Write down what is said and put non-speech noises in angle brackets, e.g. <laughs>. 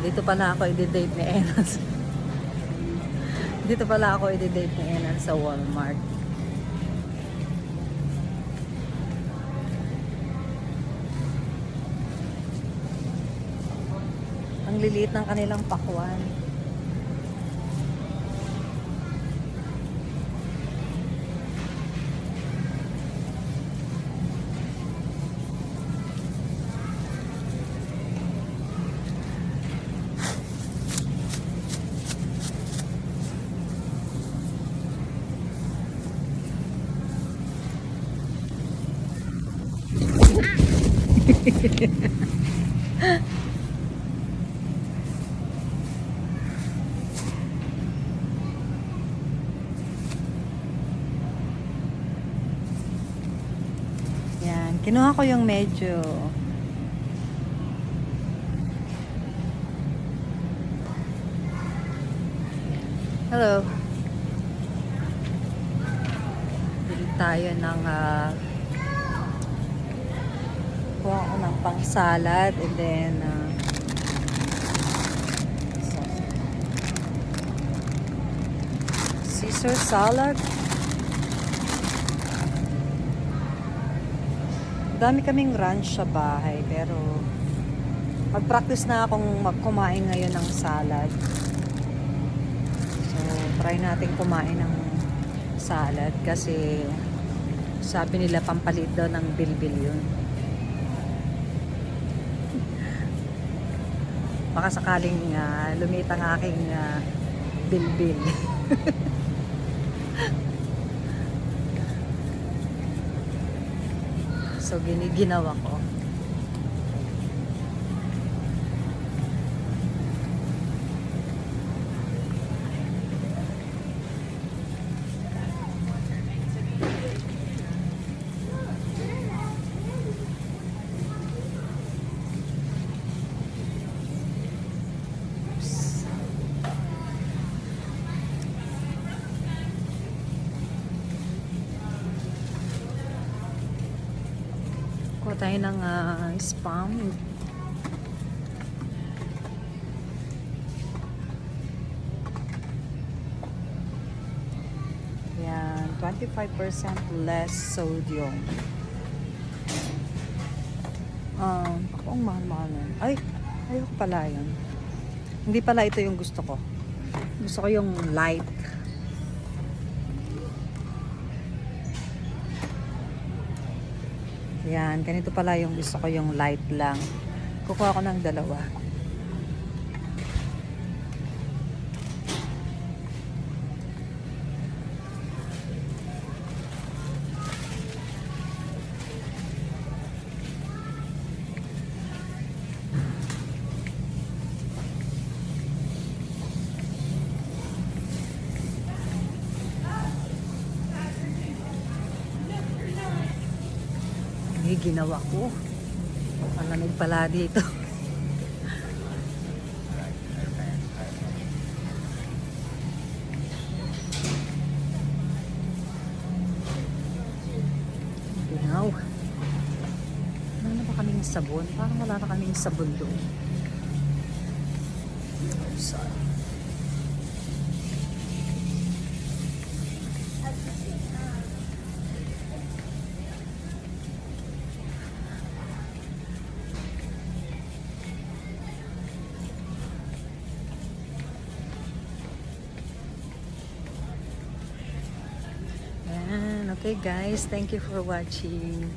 dito pala ako i-date ni Enan. dito pala ako i-date ni Enan sa Walmart. Ang liliit ng kanilang pakwan. <laughs> Yan. Kinuha ko yung medyo Hello. Bili tayo ng ah kuha ko ng pang salad and then so, Caesar salad. Dami kaming ranch sa bahay pero mag-practice na akong magkumain ngayon ng salad. So try natin kumain ng salad kasi sabi nila pampalit daw ng bilbil yun baka sakaling uh, lumit ang aking ah, bilbil <laughs> So, ginawa ko. Kuha tayo ng ah, spam. Yan, 25% less sodium. Um, ako ang mahal-mahal nun. Ay, ayoko pala yun. Hindi pala ito yung gusto ko. Gusto ko yung light. Yan, ganito pala yung gusto ko yung light lang. Kukuha ko ng dalawa. Hindi ginawa ko. Ang lamig pala dito. Ginaw. Wala na ba kaming sabon? Parang wala na kaming sabon doon. Sorry. Okay guys, thank you for watching.